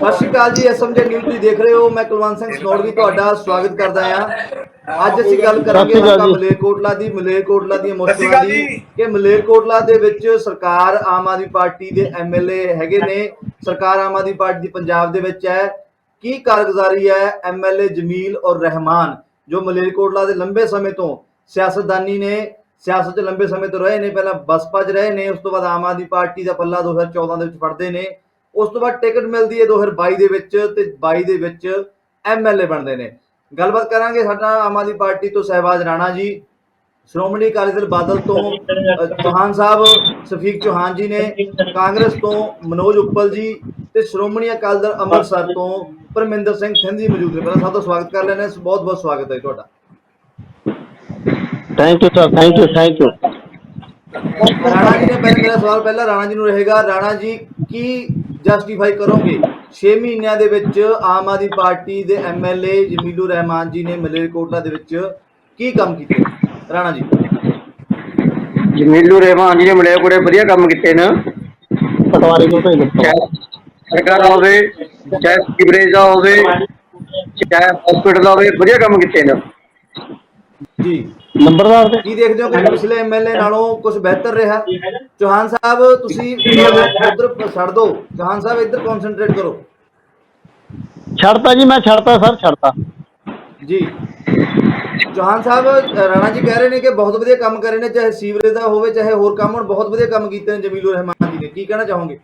ਸਤਿ ਸ਼੍ਰੀ ਅਕਾਲ ਜੀ ਐਸਐਮਜੇ ਨਿਊਜ਼ ਤੁਸੀਂ ਦੇਖ ਰਹੇ ਹੋ ਮੈਂ ਕੁਲਵੰਤ ਸਿੰਘ ਸਨੋੜ ਵੀ ਤੁਹਾਡਾ ਸਵਾਗਤ ਕਰਦਾ ਹਾਂ ਅੱਜ ਅਸੀਂ ਗੱਲ ਕਰਾਂਗੇ। ਮਲੇਰਕੋਟਲਾ ਦੀ ਮਲੇਰਕੋਟਲਾ ਸ਼੍ਰੀ ਮੁਸ਼ਕਲਾਂ ਦੀ। ਕਿ ਮਲੇਰਕੋਟਲਾ ਦੇ ਵਿੱਚ ਸਰਕਾਰ ਆਮ ਆਦਮੀ ਪਾਰਟੀ ਦੇ ਐਮਐਲਏ ਹੈਗੇ ਨੇ ਸਰਕਾਰ ਆਮ ਆਦਮੀ ਪਾਰਟੀ ਦੀ ਪੰਜਾਬ ਦੇ ਵਿੱਚ ਹੈ ਕੀ ਕਾਰਗੁਜ਼ਾਰੀ ਹੈ ਐਮਐਲਏ ਜਮੀਲ ਔਰ ਰਹਿਮਾਨ ਜੋ ਮਲੇਰਕੋਟਲਾ ਦੇ ਲੰਬੇ ਸਮੇਂ ਤੋਂ ਸਿਆਸਤਦਾਨੀ ਨੇ ਸਿਆਸਤ 'ਚ ਲੰਬੇ ਸਮੇਂ ਤੋਂ ਰਹੇ ਨੇ ਪਹਿਲਾਂ ਬਸਪਾ 'ਚ ਰਹੇ ਨੇ ਉਸ ਤੋਂ ਬਾਅਦ ਆਮ ਆਦਮੀ ਪਾਰਟੀ ਦਾ ਪੱਲਾ 2014 ਦੇ ਵਿੱਚ ਫੜਦੇ ਨੇ ਉਸ ਤੋਂ ਬਾਅਦ ਟਿਕਟ ਮਿਲਦੀ ਹੈ 2022 ਦੇ ਵਿੱਚ ਤੇ 22 ਦੇ ਵਿੱਚ ਐਮਐਲਏ ਬਣਦੇ ਨੇ। ਗੱਲਬਾਤ ਕਰਾਂਗੇ ਸਾਡਾ ਆਮ ਆਦਮੀ ਪਾਰਟੀ ਤੋਂ ਸਹਿਬਾਜ ਰਾਣਾ ਜੀ। ਸ਼੍ਰੋਮਣੀ ਅਕਾਲੀ ਦਲ ਬਾਦਲ ਤੋਂ ਚੌਹਾਨ ਸਾਹਿਬ ਸਫੀਕ ਚੌਹਾਨ ਜੀ ਨੇ ਕਾਂਗਰਸ ਤੋਂ ਮਨੋਜ ਉੱਪਲ ਜੀ ਤੇ ਸ਼੍ਰੋਮਣੀ ਅਕਾਲੀ ਦਲ ਅੰਮ੍ਰਿਤਸਰ ਤੋਂ ਪਰਮਿੰਦਰ ਸਿੰਘ ਥਿੰਦੀ ਮੌਜੂਦ ਨੇ। ਪਹਿਲਾਂ ਸਭ ਤੋਂ ਸਵਾਗਤ ਕਰ ਲੈਣੇ ਬਹੁਤ ਬਹੁਤ ਸਵਾਗਤ ਹੈ ਤੁਹਾਡਾ। Thank you sir thank you thank you Rana ji ਨੇ ਪਹਿਲਾਂ ਮੇਰਾ ਸਵਾਲ ਪਹਿਲਾਂ ਰਾਣਾ ਜੀ ਨੂੰ ਰਹੇਗਾ। ਰਾਣਾ ਜੀ ਕੀ ਜਸਟੀਫਾਈ ਕਰੋਗੇ। 6 ਮਹੀਨਿਆਂ ਦੇ ਵਿੱਚ ਆਮ ਆਦਮੀ ਪਾਰਟੀ ਦੇ ਐਮਐਲਏ ਜਮੀਲੂ ਰਹਿਮਾਨ ਜੀ ਨੇ ਮਲੇਰਕੋਟਲਾ ਦੇ ਵਿੱਚ ਕੀ ਕੰਮ ਕੀਤੇ? ਰਾਣਾ ਜੀ। ਜਮੀਲੂ ਰਹਿਮਾਨ ਜੀ ਨੇ ਮਲੇ ਕੋਲੇ ਵਧੀਆ ਕੰਮ ਕੀਤੇ ਨੇ। ਪਟਵਾਰੀ ਨੂੰ ਭੇਜ ਦਿੱਤਾ। ਸਰਕਾਰ ਦਾ ਹੋਵੇ ਚਾਹੇ ਸੀਵਰੇਜ ਦਾ ਹੋਵੇ ਚਾਹੇ ਹਸਪੀਟਲ ਦਾ ਹੋਵੇ ਵਧੀਆ ਕੰਮ ਕੀਤੇ ਨੇ। ਜੀ। ਨੰਬਰਦਾਰ ਦੇ ਕੀ ਦੇਖਦੇ ਹੋ ਕਿ ਪਿਛਲੇ ਐਮਐਲਏ ਨਾਲੋਂ ਕੁਝ ਬਿਹਤਰ ਰਿਹਾ? ਚੌਹਾਨ ਸਾਹਿਬ ਤੁਸੀਂ ਉਧਰ ਛੱਡ ਦਿਓ ਚੌਹਾਨ ਸਾਹਿਬ ਇੱਧਰ ਕਨਸੈਂਟਰੇਟ ਕਰੋ। ਛੱਡਤਾ ਜੀ ਮੈਂ ਛੱਡਤਾ ਸਰ ਛੱਡਤਾ। ਜੀ। ਚੌਹਾਨ ਸਾਹਿਬ ਰਾਣਾ ਜੀ ਕਹਿ ਰਹੇ ਨੇ ਕਿ ਬਹੁਤ ਵਧੀਆ ਕੰਮ ਕਰ ਰਹੇ ਨੇ ਚਾਹੇ ਸੀਵਰੇਜ ਦਾ ਹੋਵੇ ਚਾਹੇ ਹੋਰ ਕੰਮ ਹੋਣ ਬਹੁਤ ਵਧੀਆ ਕੰਮ ਕੀਤੇ ਨੇ ਜਮੀਲੁਰ ਰਹਿਮਾਨ ਜੀ ਨੇ। ਕੀ ਕਹਿਣਾ ਚਾਹੋਗੇ?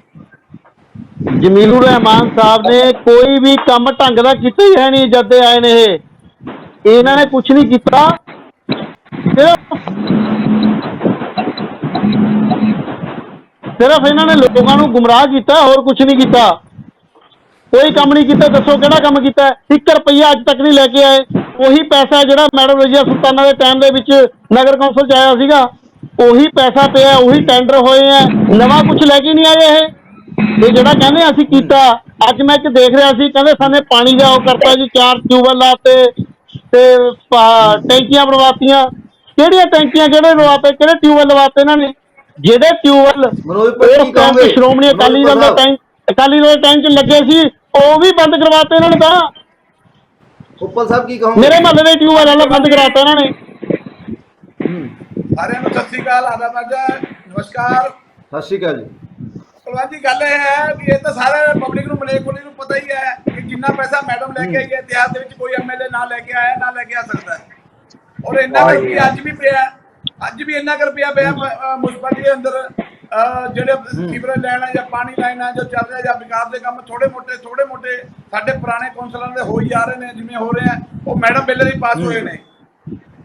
ਜਮੀਲੁਰ ਰਹਿਮਾਨ ਸਾਹਿਬ ਨੇ ਕੋਈ ਵੀ ਕੰਮ ਢੰਗ ਦਾ ਕੀਤਾ ਹੀ ਹੈ ਨਹੀਂ ਜਦ ਆਏ ਨੇ ਇਹ। ਇਹਨਾਂ ਨੇ ਕੁਝ ਨਹੀਂ ਕੀਤਾ। ਸਿਰਫ ਇਹਨਾਂ ਨੇ ਲੋਕਾਂ ਨੂੰ ਗੁੰਮਰਾਹ ਕੀਤਾ, ਹੋਰ ਕੁਝ ਨਹੀਂ ਕੀਤਾ। ਕੋਈ ਕੰਮ ਨਹੀਂ ਕੀਤਾ, ਦੱਸੋ ਕਿਹੜਾ ਕੰਮ ਕੀਤਾ? 1 ਰੁਪਈਆ ਅੱਜ ਤੱਕ ਨਹੀਂ ਲੈ ਕੇ ਆਏ। ਉਹੀ ਪੈਸਾ ਜਿਹੜਾ ਮੈਡਮ ਰਜੀਆ ਸੁਲਤਾਨਾ ਦੇ ਟਾਈਮ ਦੇ ਵਿੱਚ ਨਗਰ ਕੌਂਸਲ ਚ ਆਇਆ ਸੀਗਾ, ਉਹੀ ਪੈਸਾ ਪਿਆ, ਉਹੀ ਟੈਂਡਰ ਹੋਏ ਆ। ਨਵਾਂ ਕੁਝ ਲੈ ਕੇ ਨਹੀਂ ਆਏ ਇਹ। ਇਹ ਜਿਹੜਾ ਕਹਿੰਦੇ ਅਸੀਂ ਕੀਤਾ। ਅੱਜ ਮੈਂ ਇੱਕ ਦੇਖ ਰਿਹਾ ਸੀ, ਕਹਿੰਦੇ ਸਾਨੇ ਪਾਣੀ ਦਾ ਉਹ ਕਰਤਾ ਜੀ, ਚਾਰ ਟਿਊਬਲ ਲਾਤੇ ਤੇ ਟੈਂਕੀਆਂ ਬਣਵਾਤੀਆਂ। ਕਿਹੜੀਆਂ ਟੈਂਕੀਆਂ ਕਿਹੜੇ ਲਵਾਤੇ ਕਿਹੜੇ ਟਿਊਬਲ ਲਵਾਤੇ ਇਹਨਾਂ ਨੇ? ਮਨੋਜ ਭਾਈ ਕੀ ਕਹੋਗੇ? ਤੇ ਸ਼੍ਰੋਮਣੀ ਅਕਾਲੀ ਦਲ ਦਾ ਟੈਂਕ ਅਕਾਲੀ ਦਲ 'ਚ ਲੱਗੇ ਸੀ ਉਹ ਵੀ ਬੰਦ ਕਰਵਾਤੇ ਇਹਨਾਂ ਨੇ ਤਾਂ। ਉੱਪਲ ਸਾਹਿਬ ਕੀ ਕਹੋਗੇ? ਮੇਰੇ ਮਹੱਲੇ ਦੇ ਟਿਊਬਲ ਵਾਲਾ ਬੰਦ ਕਰਾਤਾ ਇਹਨਾਂ ਨੇ। ਸਾਰਿਆਂ ਨੂੰ ਸਤਿ ਸ੍ਰੀ ਅਕਾਲ ਆਦਾ ਮਾਜਾ ਨਮਸਕਾਰ। ਸਤਿ ਸ਼੍ਰੀ ਅਕਾਲ ਜੀ। ਜੀ ਗੱਲ ਇਹ ਹੈ ਵੀ ਇਹ ਤਾਂ ਸਾਰੇ ਪਬਲਿਕ ਨੂੰ ਮਲੇ ਕੋਲੀ ਨੂੰ ਪਤਾ ਹੀ ਹੈ ਕਿ ਜਿੰਨਾ ਪੈਸਾ ਮੈਡਮ ਲੈ ਕੇ ਆਈ ਹੈ ਇਤਿਹਾਸ ਦੇ ਵਿੱਚ ਕੋਈ ਐਮਐਲਏ ਨਾ ਲੈ ਕੇ ਆਇਆ ਨਾ ਲੈ ਕੇ ਆ ਸਕਦਾ। ਹੈ। ਔਰ ਇੰਨਾ ਕੁ ਰੁਪਇਆ ਅੱਜ ਵੀ ਪਿਆ। ਅੱਜ ਵੀ ਇੰਨਾ ਕੁ ਰੁਪਇਆ ਪਿਆ ਮੁਸਪਤੀ ਦੇ ਅੰਦਰ ਅਹ, ਜਿਹੜੇ ਸੀਵਰੇਜ ਲੈਣਾ ਜਾਂ ਪਾਣੀ ਲੈਣਾ ਜੋ ਚੱਲ ਰਿਹਾ ਜਾਂ ਵਿਕਾਸ ਦੇ ਕੰਮ ਥੋੜੇ ਮੋਟੇ ਥੋੜੇ ਮੋਟੇ ਸਾਡੇ ਪੁਰਾਣੇ ਕੌਂਸਲਰਾਂ ਦੇ ਹੋ ਹੀ ਜਾ ਰਹੇ ਨੇ ਜਿਵੇਂ ਹੋ ਰਹੇ ਆ ਉਹ ਮੈਡਮ ਬਿੱਲ ਹੀ ਪਾਸ ਹੋਏ ਨੇ।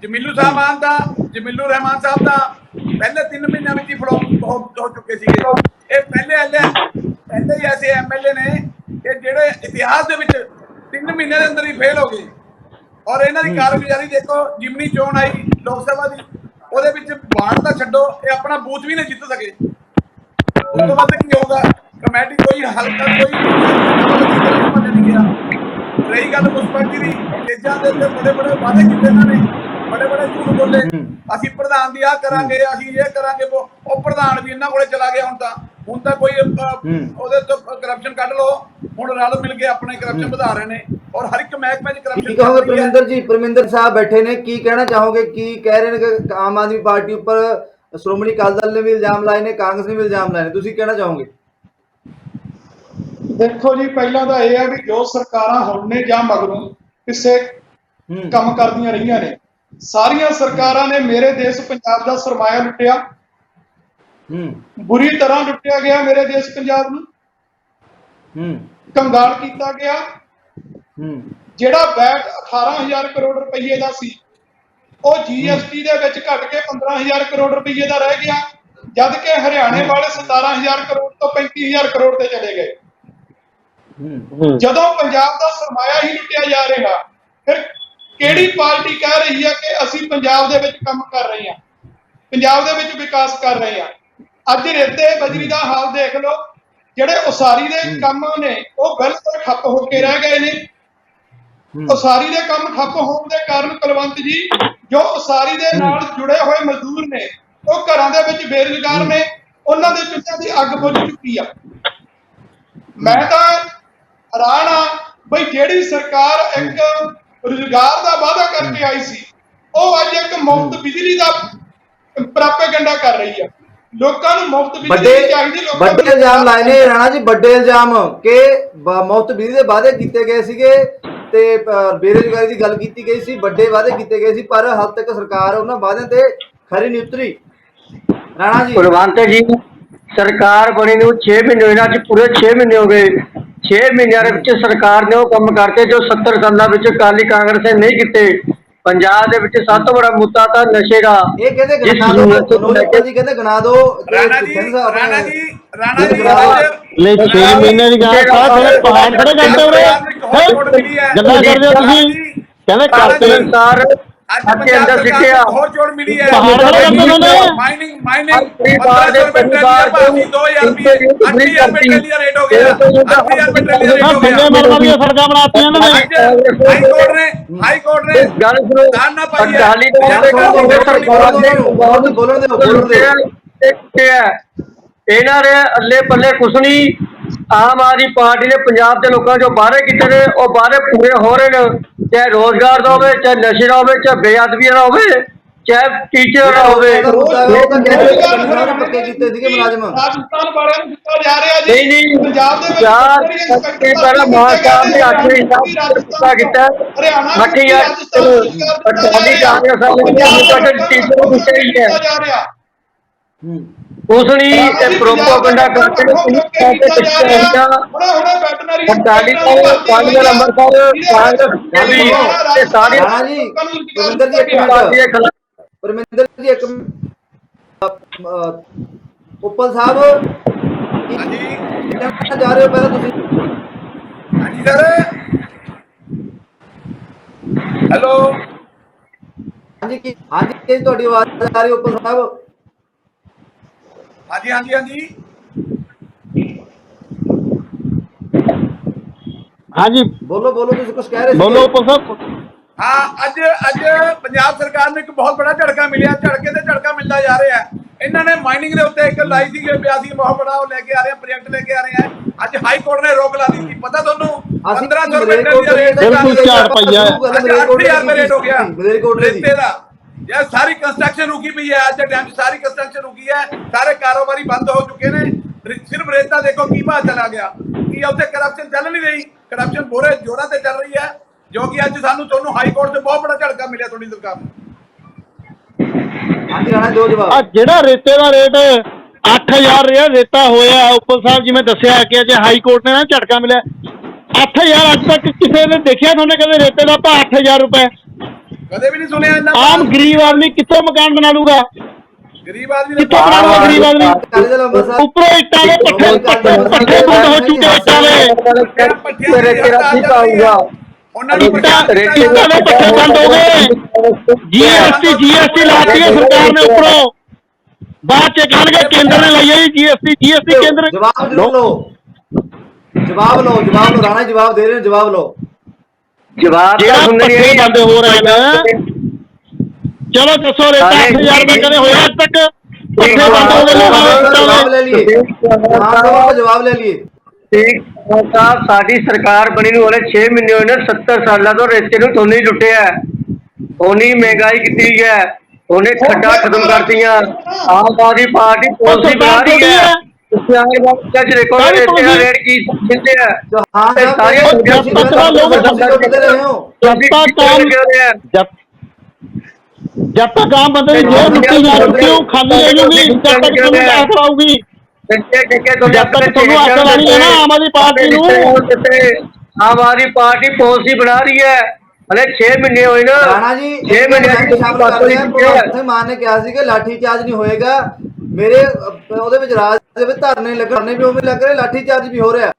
ਜਮੀਲੂ ਸਾਹਿਬਾਨ ਦਾ ਜਮੀਲੂ ਰਹਿਮਾਨ ਸਾਹਿਬ ਦਾ ਪਹਿਲੇ 3 ਮਹੀਨਿਆਂ ਵਿੱਚ ਹੀ ਫੜੋ ਹੋ ਹੋ ਚੁੱਕੇ ਸੀਗੇ। ਇਹ ਪਹਿਲੇ ਐਲੇ ਪਹਿਲੇ ਹੀ ਐਸੇ ਐਮਐਲਏ ਨੇ ਕਿ ਜਿਹੜੇ ਇਤਿਹਾਸ ਦੇ ਵਿੱਚ 3 ਮਹੀਨੇ ਦੇ ਅੰਦਰ ਹੀ ਫੇਲ ਹੋ ਗਏ। ਔਰ ਇਹਨਾਂ ਦੀ ਕਾਰਗੁਜ਼ਾਰੀ ਦੇਖੋ ਜਿਮਨੀ ਚੋਣ ਆਈ ਲੋਕ ਸਭਾ ਦੀ ਉਹਦੇ ਵਿੱਚ ਬਾਣ ਦਾ ਛੱਡੋ ਇਹ ਆਪਣਾ ਬੂਥ ਵੀ ਨਹੀਂ ਜਿੱਤ ਸਕੇ। ਉਸ ਤੋਂ ਬਾਅਦ ਕੀ ਹੋਊਗਾ? ਕਮੇਟੀ ਕੋਈ ਹਲਕਾ ਕੋਈ ਨਹੀਂ ਗਿਆ ਰਹੀ ਗੱਲ ਮੁਸਪਤੀ ਦੀ ਤੇਜਾਂ ਦੇ ਉੱਤੇ ਬੜੇ ਬੜੇ ਵਾਅਦੇ ਕੀਤੇ ਇਹਨਾਂ ਨੇ ਬੜੇ ਬੜੇ ਝੂਠ ਬੋਲੇ। ਅਸੀਂ ਪ੍ਰਧਾਨ ਦੀ ਆ ਕਰਾਂਗੇ ਅਸੀਂ ਇਹ ਕਰਾਂਗੇ ਉਹ ਪ੍ਰਧਾਨ ਵੀ ਇਹਨਾਂ ਕੋਲੇ ਚਲਾ ਗਿਆ ਹੁਣ ਤਾਂ। ਹੁਣ ਤਾਂ ਕੋਈ ਉਹਦੇ ਤੋਂ ਕਰਪਸ਼ਨ ਕੱਢ ਲਓ। ਹੁਣ ਰਲ ਮਿਲ ਕੇ ਆਪਣੇ ਕਰਪਸ਼ਨ ਵਧਾ ਰਹੇ ਨੇ। ਔਰ ਹਰ ਇੱਕ ਮਹਿਕਮੇ 'ਚ ਕੀ ਕਰਪਸ਼ਨ ਕਹੋਗੇ ਪਰਮਿੰਦਰ ਜੀ? ਪਰਮਿੰਦਰ ਸਾਹਿਬ ਬੈਠੇ ਨੇ। ਕੀ ਕਹਿਣਾ ਚਾਹੋਗੇ? ਕੀ ਕਹਿ ਰਹੇ ਨੇ ਕਿ ਆਮ ਆਦਮੀ ਪਾਰਟੀ ਉੱਪਰ ਸ਼੍ਰੋਮਣੀ ਅਕਾਲੀ ਦਲ ਨੇ ਵੀ ਇਲਜ਼ਾਮ ਲਾਏ ਨੇ ਕਾਂਗਰਸ ਨੇ ਵੀ ਇਲਜ਼ਾਮ ਲਾਏ ਨੇ? ਤੁਸੀਂ ਕਹਿਣਾ ਚਾਹੋਗੇ? ਦੇਖੋ ਜੀ ਪਹਿਲਾਂ ਤਾਂ ਇਹ ਹੈ ਵੀ ਜੋ ਸਰਕਾਰਾਂ ਹੁਣ ਨੇ ਜਾਂ ਮਗਰੋਂ ਕਿਸੇ ਕੰਮ ਕਰਦੀਆਂ ਰਹੀਆਂ ਨੇ ਸਾਰੀਆਂ ਸਰਕਾਰਾਂ ਨੇ ਮੇਰੇ ਦੇਸ਼ ਪੰਜਾਬ ਦਾ ਸਰਮਾਇਆ ਲੁੱਟਿਆ। ਹੂੰ। ਬੁਰੀ ਤਰ੍ਹਾਂ ਲੁੱਟਿਆ ਗਿਆ ਮੇਰੇ ਦੇਸ਼ ਪੰਜਾਬ ਨੂੰ। ਹੂੰ। ਕੰਗਾਲ ਕੀਤਾ ਗਿਆ। ਹੂੰ। ਜਿਹੜਾ ਬੈਟ 18000 ਕਰੋੜ ਰੁਪਏ ਦਾ ਸੀ ਉਹ ਜੀਐਸਟੀ ਦੇ ਵਿੱਚ ਘਟ ਕੇ 15000 ਕਰੋੜ ਰੁਪਏ ਦਾ ਰਹਿ ਗਿਆ ਜਦ ਕਿ ਹਰਿਆਣੇ ਵਾਲੇ 17000 ਕਰੋੜ ਤੋਂ 35000 ਕਰੋੜ ਤੇ ਚਲੇ ਗਏ। ਹੂੰ। ਜਦੋਂ ਪੰਜਾਬ ਦਾ ਸਰਮਾਇਆ ਹੀ ਲੁੱਟਿਆ ਜਾ ਰਿਹਾ ਫਿਰ ਕਿਹੜੀ ਪਾਰਟੀ ਕਹਿ ਰਹੀ ਹੈ ਕਿ ਅਸੀਂ ਪੰਜਾਬ ਦੇ ਵਿੱਚ ਕੰਮ ਕਰ ਰਹੇ ਹਾਂ ਪੰਜਾਬ ਦੇ ਵਿੱਚ ਵਿਕਾਸ ਕਰ ਰਹੇ ਹਾਂ? ਅੱਜ ਰੇਤੇ ਬਜਰੀ ਦਾ ਹਾਲ ਦੇਖ ਲਓ। ਜਿਹੜੇ ਉਸਾਰੀ ਦੇ ਕੰਮ ਨੇ ਉਹ ਬਿਲਕੁਲ ਠੱਪ ਹੋ ਕੇ ਰਹਿ ਗਏ ਨੇ। ਉਸਾਰੀ ਦੇ ਕੰਮ ਠੱਪ ਹੋਣ ਦੇ ਕਾਰਨ ਕੁਲਵੰਤ ਜੀ ਜੋ ਉਸਾਰੀ ਦੇ ਨਾਲ ਜੁੜੇ ਹੋਏ ਮਜ਼ਦੂਰ ਨੇ ਉਹ ਘਰਾਂ ਦੇ ਵਿੱਚ ਬੇਰੁਜ਼ਗਾਰ ਨੇ ਉਹਨਾਂ ਦੇ ਚੁੱਲ੍ਹਿਆਂ ਦੀ ਅੱਗ ਬੁਝ ਚੁੱਕੀ ਆ। ਮੈਂ ਤਾਂ ਹੈਰਾਨ ਆ ਬਈ ਜਿਹੜੀ ਸਰਕਾਰ ਇੱਕ ਰੁਜ਼ਗਾਰ ਦਾ ਵਾਅਦਾ ਕਰਕੇ ਆਈ ਸੀ ਉਹ ਅੱਜ ਇੱਕ ਮੁਫਤ ਬਿਜਲੀ ਦਾ ਪ੍ਰਾਪੇਗੰਡਾ ਕਰ ਰਹੀ ਆ। ਲੋਕਾਂ ਨੂੰ ਮੁਫਤ ਬਿਜਲੀ ਵੱਡੇ ਚਾਹੀਦੀ ਲੋਕਾਂ ਵੱਡੇ ਨੂੰ ਇਲਜ਼ਾਮ ਲਾਏ ਨੇ ਰਾਣਾ ਜੀ ਵੱਡੇ ਇਲਜ਼ਾਮ ਕਿ ਬ- ਮੁਫਤ ਬਿਜਲੀ ਦੇ ਵਾਅਦੇ ਕੀਤੇ ਗਏ ਸੀਗੇ ਤੇ ਬੇਰੁਜ਼ਗਾਰੀ ਦੀ ਗੱਲ ਕੀਤੀ ਗਈ ਸੀ ਵੱਡੇ ਵਾਅਦੇ ਕੀਤੇ ਗਏ ਸੀ ਪਰ ਹਾਲ ਤੱਕ ਸਰਕਾਰ ਉਹਨਾਂ ਵਾਅਦਿਆਂ ਤੇ ਖਰੀ ਨਹੀਂ ਉਤਰੀ। ਰਾਣਾ ਜੀ। ਕੁਲਵੰਤ ਜੀ ਸਰਕਾਰ ਬਣੀ ਨੂੰ 6 ਮਹੀਨੇ ਹੋਏ ਨੇ ਅੱਜ ਪੂਰੇ 6 ਮਹੀਨੇ ਹੋ ਗਏ। 6 ਮਹੀਨਿਆਂ ਦੇ ਵਿੱਚ ਸਰਕਾਰ ਨੇ ਉਹ ਕੰਮ ਕਰਤੇ ਜੋ 70 ਸਾਲਾਂ ਵਿੱਚ ਅਕਾਲੀ ਕਾਂਗਰਸ ਨੇ ਨਹੀਂ ਕੀਤੇ ਪੰਜਾਬ ਦੇ ਵਿੱਚ ਸਭ ਤੋਂ ਬੜਾ ਮੁੱਦਾ ਤਾਂ ਨਸ਼ੇ ਦਾ ਇਹ ਕਹਿੰਦੇ ਗਣਾ ਦੋ ਤੋਂ ਲੈ ਜੀ ਕਹਿੰਦੇ ਗਣਾ ਦੋ ਰਾਣਾ ਜੀ ਰਾਣਾ ਜੀ ਰਾਣਾ ਜੀ ਨਹੀਂ 6 ਮਹੀਨੇ ਦੀ ਗੱਲ ਸਾਰਾ ਥੋੜੇ ਪਹਾੜ ਖੜੇ ਕਰਦੇ ਹੈਂ? ਗੱਲਾਂ ਕਰਦੇ ਹੋ ਤੁਸੀਂ? ਕਹਿੰਦੇ ਕਰਤੇ ਅਨੁਸਾਰ ਅੱਜ ਅੱਗੇ ਪੰਜਾਬ ਅੰਦਰ ਸਰਕਾਰ ਸਿੱਟਿਆ ਨੂੰ ਹੋਰ ਜੋੜ ਮਿਲੀ ਹੈ। ਪਹਾੜ ਖੜੇ ਕਰਦੇ ਉਹਨਾਂ ਨੇ ਮਾਈਨਿੰਗ ਮਾਈਨਿੰਗ ਆਪਣੀ ਬਾਰ ਦੇ 1500 ਰੁਪਏ ਬਾਰ ਭਾਜੀ 2000 ਰੁਪਏ 8000 ਰੁਪਏ ਟੈਲੀ ਦਾ ਰੇਟ ਹੋ ਗਿਆ। 8000 ਰੁਪਏ ਟੈਲੀ ਦਾ ਰੇਟ ਹਾਂ ਹੋ ਬੰਦੇ ਮਰ ਮਰ ਗਿਆ ਦੀਆਂ ਸੜਕਾਂ ਬਣਾਤੀਆਂ ਇਹਨਾਂ ਨੇ। ਹਾਈ ਕੋਰਟ ਨੇ ਹਾਈ ਕੋਰਟ ਨੇ ਗੱਲ ਸੁਣੋ ਦਾਨ ਨਾ ਪਾਈ ਹੈ। ਅਕਾਲੀ ਦਲ ਯਾਰ ਦੇ ਦੇਖੋ, ਕਾਂਗਰਸ ਸਰਕਾਰ ਨੇ। ਬਹੁਤ ਬੋਲਣ ਦੇ ਬੋਲਣ ਦੇ ਇੱਕ ਹੈ ਇਹਨਾਂ ਦੇ ਅੱਲੇ ਪੱਲੇ ਕੁਛ ਨਹੀਂ ਆਮ ਆਦਮੀ ਪਾਰਟੀ ਨੇ ਪੰਜਾਬ ਦੇ ਲੋਕਾਂ ਜੋ ਵਾਅਦੇ ਕੀਤੇ ਨੇ ਉਹ ਵਾਅਦੇ ਪੂਰੇ ਹੋ ਰਹੇ ਨੇ ਚਾਹੇ ਰੋਜ਼ਗਾਰ ਦਾ ਹੋਵੇ ਚਾਹੇ ਨਸ਼ੇ ਦਾ ਹੋਵੇ ਚਾਹੇ ਬੇਅਦਬੀ ਦਾ ਹੋਵੇ ਚਾਹੇ ਟੀਚਰ ਦਾ ਹੋਵੇ ਰਾਜਸਥਾਨ ਵਾਲਿਆਂ ਨੂੰ ਦਿੱਤਾ ਜਾ ਰਿਹਾ ਜੀ ਨਹੀਂ ਨਹੀਂ ਪੰਜਾਬ ਦੇ ਵਿੱਚ ਚਾਰ ਸੱਤੇ ਪਹਿਲਾਂ ਮਾਂ ਸਾਹਿਬ ਨੇ ਕੀਤਾ ਹਰਿਆਣਾ ਹਜ਼ਾਰ ਕਾਂਗਰਸ ਨੇ ਟੀਚਰ ਨੂੰ ਹੈ ਰਿਹਾ ਉਸ ਨੇ ਤੇ ਪ੍ਰੋਪੋਗੰਡਾ ਕਰਕੇ ਕਾਂਗਰਸ ਸਾਰੇ ਜੀ। ਜੀ ਇੱਕ ਮਿੰਟ। ਪਰਮਿੰਦਰ ਜੀ ਇੱਕ। ਅ, ਅ, ਉੱਪਲ ਸਾਹਿਬ ਹਾਂਜੀ। ਜਾ ਰਹੇ ਹੋ ਪਹਿਲਾਂ ਤੁਸੀਂ? ਹਾਂਜੀ ਸਰ। ਹੈਲੋ। ਹਾਂਜੀ ਕੀ ਹਾਂਜੀ ਕੀ ਤੁਹਾਡੀ ਆਵਾਜ਼ ਆ ਰਹੀ ਉੱਪਲ ਸਾਹਿਬ? ਹਾਂਜੀ ਹਾਂਜੀ ਹਾਂਜੀ ਹਾਂਜੀ ਬੋਲੋ ਬੋਲੋ ਤੁਸੀਂ ਕੁਝ ਕਹਿ ਰਹੇ ਸੀ ਬੋਲੋ ਉੱਪਰ ਸਾਹਿਬ ਹਾਂ ਅੱਜ ਅੱਜ ਪੰਜਾਬ ਸਰਕਾਰ ਨੂੰ ਇੱਕ ਬਹੁਤ ਬੜਾ ਝਟਕਾ ਮਿਲਿਆ ਝਟਕੇ ਤੇ ਝਟਕਾ ਮਿਲਦਾ ਜਾ ਰਿਹਾ ਹੈ ਇਹਨਾਂ ਨੇ ਮਾਈਨਿੰਗ ਦੇ ਉੱਤੇ ਇੱਕ ਲਾਈ ਸੀ ਕਿ ਬਿਆਸੀ ਬਹੁਤ ਬੜਾ ਉਹ ਲੈ ਕੇ ਆ ਰਹੇ ਆ ਪ੍ਰੋਜੈਕਟ ਲੈ ਕੇ ਆ ਰਹੇ ਆ ਅੱਜ ਹਾਈ ਕੋਰਟ ਨੇ ਰੋਕ ਲਾ ਦਿੱਤੀ ਪਤਾ ਤੁਹਾਨੂੰ 1500 ਰੁਪਏ ਦਾ ਰੇਟ ਬਿਲਕੁਲ ਝਾੜ ਪਈਆ ਹੈ। ਅੱਜ 8000 ਰੁਪਏ ਰੇਟ ਹੋ ਗਿਆ ਮਲੇਰਕੋਟ ਦੀ ਰੇਤੇ ਦਾ ਯਾਰ ਸਾਰੀ ਕੰਸਟਰਕਸ਼ਨ ਰੁਕੀ ਪਈ ਹੈ ਅੱਜ ਦੇ ਟਾਈਮ 'ਚ ਸਾਰੀ ਕੰਸਟਰਕਸ਼ਨ ਰੁਕੀ ਹੈ। ਸਾਰੇ ਕਾਰੋਬਾਰੀ ਬੰਦ ਹੋ ਚੁੱਕੇ ਨੇ। ਸਿਰਫ ਰੇਤਾ ਦੇਖੋ ਕੀ ਭਾਅ ਚਲਾ ਗਿਆ। ਕੀ ਉੱਥੇ ਕਰਪਸ਼ਨ ਚੱਲ ਨਹੀਂ ਰਹੀ? ਕਰਪਸ਼ਨ ਬੋਰੇ ਜੋਰਾਂ ਤੇ ਚੱਲ ਰਹੀ ਹੈ ਜੋ ਕਿ ਅੱਜ ਸਾਨੂੰ ਤੁਹਾਨੂੰ ਹਾਈ ਕੋਰਟ 'ਚ ਬਹੁਤ ਬੜਾ ਝਟਕਾ ਮਿਲਿਆ ਤੁਹਾਡੀ ਸਰਕਾਰ ਨੂੰ। ਹਾਂਜੀ ਰਾਣਾ ਜੋ ਆ ਜਵਾਬ ਜਿਹੜਾ ਰੇਤੇ ਦਾ ਰੇਟ 8000 ਰਿਆ ਰੇਤਾ ਹੋਇਆ ਉੱਪਰ ਸਾਹਿਬ ਜਿਵੇਂ ਦੱਸਿਆ ਕਿ ਅਜੇ ਹਾਈ ਕੋਰਟ ਨੇ ਨਾ ਝਟਕਾ ਮਿਲਿਆ। 8000 ਅੱਜ ਤੱਕ ਕਿਸੇ ਨੇ ਦੇਖਿਆ ਤੁਹਾਨੂੰ ਕਦੇ ਰੇਤੇ ਦਾ ਭਾਅ 8000 ਰੁਪਏ ਕਦੇ ਵੀ ਨਹੀਂ ਸੁਣਿਆ ਇੰਨਾ ਆਮ ਗਰੀਬ ਆਦਮੀ ਕਿੱਥੋਂ ਮਕਾਨ ਬਣਾ ਲੂਗਾ? ਗਰੀਬ ਆਦਮੀ ਕਿੱਥੋਂ ਬਣਾ ਲੂਗਾ ਗਰੀਬ ਆਦਮੀ? ਉੱਪਰੋਂ ਇੱਟਾਂ ਦੇ ਪੱਠੇ ਪੱਠੇ ਪੱਠੇ ਬੰਦ ਹੋ ਚੁੱਕੇ ਇੱਟਾਂ ਦੇ। ਤੇਰੇ ਤੇਰਾ ਕੀ ਪਾਊਗਾ ਉਹਨਾਂ ਨੂੰ ਇੱਟਾਂ ਇੱਟਾਂ ਦੇ ਪੱਠੇ ਬੰਦ ਹੋ ਗਏ। ਜੀਐਸਟੀ ਜੀਐਸਟੀ ਲਾਤੀ ਹੈ ਸਰਕਾਰ ਨੇ ਉੱਪਰੋਂ। ਬਾਅਦ ਚ ਕਹਿਣਗੇ ਕੇਂਦਰ ਨੇ ਲਈ ਹੈ ਜੀਐਸਟੀ ਜੀਐਸਟੀ ਕੇਂਦਰ। ਜਵਾਬ ਜ਼ਰੂਰ ਲਓ। ਜਵਾਬ ਲਓ ਜਵਾਬ ਲਓ ਰਾਣਾ ਜਵਾਬ ਦੇ ਰਹੇ ਨੇ ਜਵਾਬ ਲਓ। ਜਵਾਬ ਤਾਂ ਜਿਹੜਾ ਸੁਣਦੇ ਪੱਠੇ ਨਹੀਂ ਬੰਦ ਹੋ ਰਹੇ ਨੇ। ਚਲੋ ਦੱਸੋ ਰੇਤਾ 8000 ਰੁਪਏ ਕਦੇ ਹੋਇਆ ਅੱਜ ਤੱਕ ਪੱਠੇ ਬੰਦ ਹੋ ਜਵਾਬ ਲੈ ਲਈਏ। ਹਾਂ ਦਾ ਜਵਾਬ ਲੈ ਲਈਏ। ਠੀਕ ਸਾਹਿਬ ਸਾਡੀ ਸਰਕਾਰ ਬਣੀ ਨੂੰ ਉਹਨੇ 6 ਮਹੀਨੇ ਹੋਏ ਨੇ 70 ਸਾਲਾਂ ਤੋਂ ਰੇਤੇ ਨੂੰ ਤੋਨੀ ਲੁੱਟਿਆ ਹੈ। ਉਨੀ ਮਹਿੰਗਾਈ ਕੀਤੀ ਹੈ। ਉਹਨੇ ਖੱਡਾ ਖਤਮ ਕਰਤੀਆਂ। ਆਮ ਆਦਮੀ ਪਾਰਟੀ ਪਾਲਿਸੀ ਬਣਾ ਰਹੀ ਹੈ? ਆਮ ਜਦ ਜਦ ਤੱਕ ਆਮ ਬੰਦੇ ਦੀ ਜੇਬ ਲੁੱਟੀ ਜਾ ਚੁੱਕੀ ਉਹ ਖਾਲੀ ਰਹਿ ਜੂਗੀ ਜਦ ਤੱਕ ਤੁਹਾਨੂੰ ਟੈਕਸ ਲਾਊਗੀ ਜਦ ਤੱਕ ਤੁਹਾਨੂੰ ਅਕਲ ਆਣੀ ਹੈ ਨਾ ਆਮ ਆਦਮੀ ਪਾਰਟੀ ਨੂੰ। ਆਮ ਆਦਮੀ ਪਾਰਟੀ ਪਾਲਿਸੀ ਬਣਾ ਰਹੀ ਹੈ ਹਲੇ 6 ਮਹੀਨੇ ਹੋਏ ਨਾ। ਰਾਣਾ ਜੀ 6 ਮਹੀਨੇ ਦੀ ਮਾਨ ਨੇ ਕਿਹਾ ਸੀ ਕਿ ਲਾਠੀ ਚਾਰਜ ਨਹੀਂ ਹੋਏਗਾ। ਮੇਰੇ ਉਹਦੇ ਵਿੱਚ ਰਾਜ ਵਿੱਚ ਧਰਨੇ ਲੱਗਣੇ ਵੀ ਉਵੇਂ ਲੱਗ ਰਹੇ ਲਾਠੀ ਚਾਰਜ ਵੀ ਹੋ ਰਿਹਾ।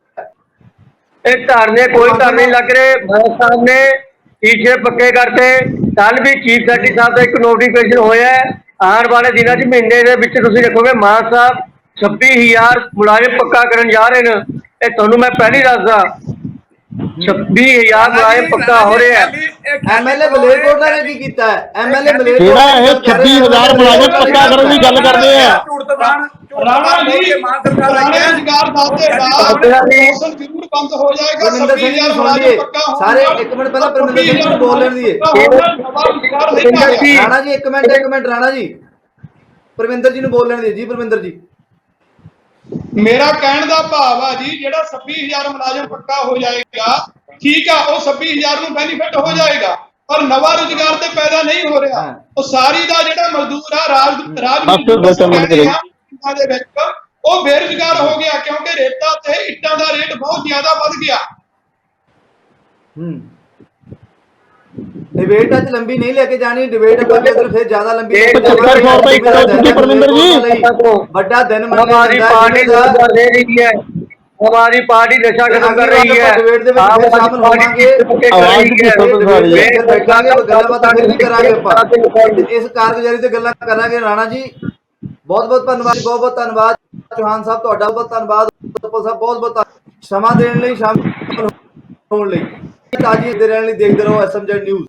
ਇਹ ਧਰਨੇ ਕੋਈ ਧਰਨੇ ਨਹੀਂ ਲੱਗ ਰਹੇ ਭਾਈ ਸਾਹਿਬ ਨੇ ਟੀਚੇ ਪੱਕੇ ਕਰਤੇ ਕੱਲ ਵੀ ਚੀਫ ਸੈਕਟਰੀ ਸਾਹਿਬ ਦਾ ਇੱਕ ਨੋਟੀਫਿਕੇਸ਼ਨ ਹੋਇਆ ਹੈ ਆਉਣ ਵਾਲੇ ਦਿਨਾਂ 'ਚ ਮਹੀਨੇ ਦੇ ਵਿੱਚ ਤੁਸੀਂ ਦੇਖੋਗੇ ਮਾਨ ਸਾਹਿਬ 26000 ਮੁਲਾਜ਼ਮ ਪੱਕਾ ਕਰਨ ਜਾ ਰਹੇ ਨੇ। ਇਹ ਤੁਹਾਨੂੰ ਮੈਂ ਪਹਿਲੀ ਦੱਸਦਾ 26000 ਮੁਲਾਜ਼ਮ ਪੱਕਾ ਹੋ ਰਿਹਾ ਹੈ। ਐਮਐਲਏ ਮਲੇਰਕੋਟਲਾ ਨੇ ਕੀ ਕੀਤਾ ਐਮਐਲਏ ਜਿਹੜਾ ਇਹ 26000 ਮੁਲਾਜ਼ਮ ਪੱਕਾ ਕਰਨ ਦੀ ਗੱਲ ਕਰਦੇ ਆ? ਝੂਠ ਤਬਾਨ ਰਾਣਾ ਜੀ ਪੁਰਾਣੇ ਰੁਜ਼ਗਾਰ ਦਾਤੇ ਆਪਣਾ ਵੀ- ਦਾ ਜ਼ਰੂਰ ਬੰਦ ਹੋ ਜਾਏਗਾ ਪਰਮਿੰਦਰ ਸਿੰਘ ਜੀ 26000 ਸੁਣ ਮੁਲਾਜ਼ਮ ਲਈਏ। ਪੱਕਾ ਹੋਊਗਾ। ਸਾਰੇ ਇੱਕ ਮਿੰਟ ਪਹਿਲਾਂ ਪਰਮਿੰਦਰ ਸਿੰਘ ਜੀ ਨੂੰ ਬੋਲ ਲੈਣ ਦੀਏ। ਪੱਕਾ ਹੋਊਗਾ, ਨਵਾਂ ਰੁਜ਼ਗਾਰ ਨਹੀਂ ਆ ਰਿਹਾ। ਰਾਣਾ ਜੀ ਇੱਕ ਮਿੰਟ ਇੱਕ ਮਿੰਟ ਰਾਣਾ ਜੀ। ਪਰਮਿੰਦਰ ਜੀ ਨੂੰ ਬੋਲ ਲੈਣ ਦੀਏ। ਜੀ ਪਰਮਿੰਦਰ ਜੀ। ਮੇਰਾ ਕਹਿਣ ਦਾ ਭਾਵ ਆ ਜੀ ਜਿਹੜਾ 26000 ਮੁਲਾਜ਼ਮ ਪੱਕਾ ਹੋ ਜਾਏਗਾ ਠੀਕ ਆ ਉਹ 26000 ਨੂੰ ਬੈਨੀਫਿਟ ਹੋ ਜਾਏਗਾ ਪਰ ਨਵਾਂ ਰੁਜ਼ਗਾਰ ਤੇ ਪੈਦਾ ਨਹੀਂ ਹੋ ਰਿਹਾ। ਉਹ ਸਾਰੀ ਦਾ ਜਿਹੜਾ ਮਜ਼ਦੂਰ ਆ ਰਾਜ ਰਾਜ ਬਸ ਫਿਰ ਬਚਨ ਮਿੰਟ ਕਹਿੰਦੇ ਆ, ਪਿੰਡਾਂ ਦੇ ਵਿੱਚ ਉਹ ਬੇਰੁਜ਼ਗਾਰ ਹੋ ਗਿਆ ਕਿਉਂਕਿ ਰੇਤਾ ਤੇ ਇੱਟਾਂ ਦਾ ਰੇਟ ਬਹੁਤ ਜ਼ਿਆਦਾ ਵੱਧ ਗਿਆ ਹੂੰ ਡਿਬੇਟ ਅੱਜ ਲੰਬੀ ਨਹੀਂ ਲੈ ਕੇ ਜਾਣੀ ਡਿਬੇਟ ਆਪਾਂ ਅਗਰ ਫਿਰ ਜ਼ਿਆਦਾ ਲੰਬੀ ਲੈ ਕੇ ਇਹ ਜਾਵਾਂਗੇ। 75 ਰੁਪਏ ਇੱਕ ਸੌ ਚੁੱਕੀ ਪਰਮਿੰਦਰ ਜੀ। ਵੱਡਾ ਦਿਨ ਮੰਨਿਆ हमारी ਜਾਂਦਾ ਹੈ पार्टी ਜਿਹਦਾ- नशा दे रही है हमारी पार्टी नशा खत्म कर रही है डिबेट दे विच आप फिर हमारी शामिल पार्टी होवांगे। किसके कर आवाज रही की है? सबसे सारी है। ਫਿਰ ਬੈਠਾਂਗੇ ਗੱਲਬਾਤ ਫਿਰ ਵੀ ਕਰਾਂਗੇ ਆਪਾਂ मैं- ਇਸ ਕਾਰਗੁਜ਼ਾਰੀ ਤੇ ਗੱਲਾਂ ਕਰਾਂਗੇ ਰਾਣਾ ਜੀ ਬਹੁਤ ਬਹੁਤ ਧੰਨਵਾਦ, ਬਹੁਤ ਬਹੁਤ ਧੰਨਵਾਦ। ਚੌਹਾਨ ਸਾਹਿਬ, ਤੁਹਾਡਾ ਬਹੁਤ ਧੰਨਵਾਦ। ਉਪਲ ਸਾਹਿਬ, ਬਹੁਤ ਬਹੁਤ ਸਮਾਂ ਦੇਣ ਲਈ ਸ਼ਾਮਿਲ ਹੋਣ ਲਈ। ਤਾਜੀ ਦੇ ਰਹਿਣ ਲਈ ਦੇਖਦੇ ਰਹੋ ਐਸਐਮਜੀ ਨਿਊਜ਼।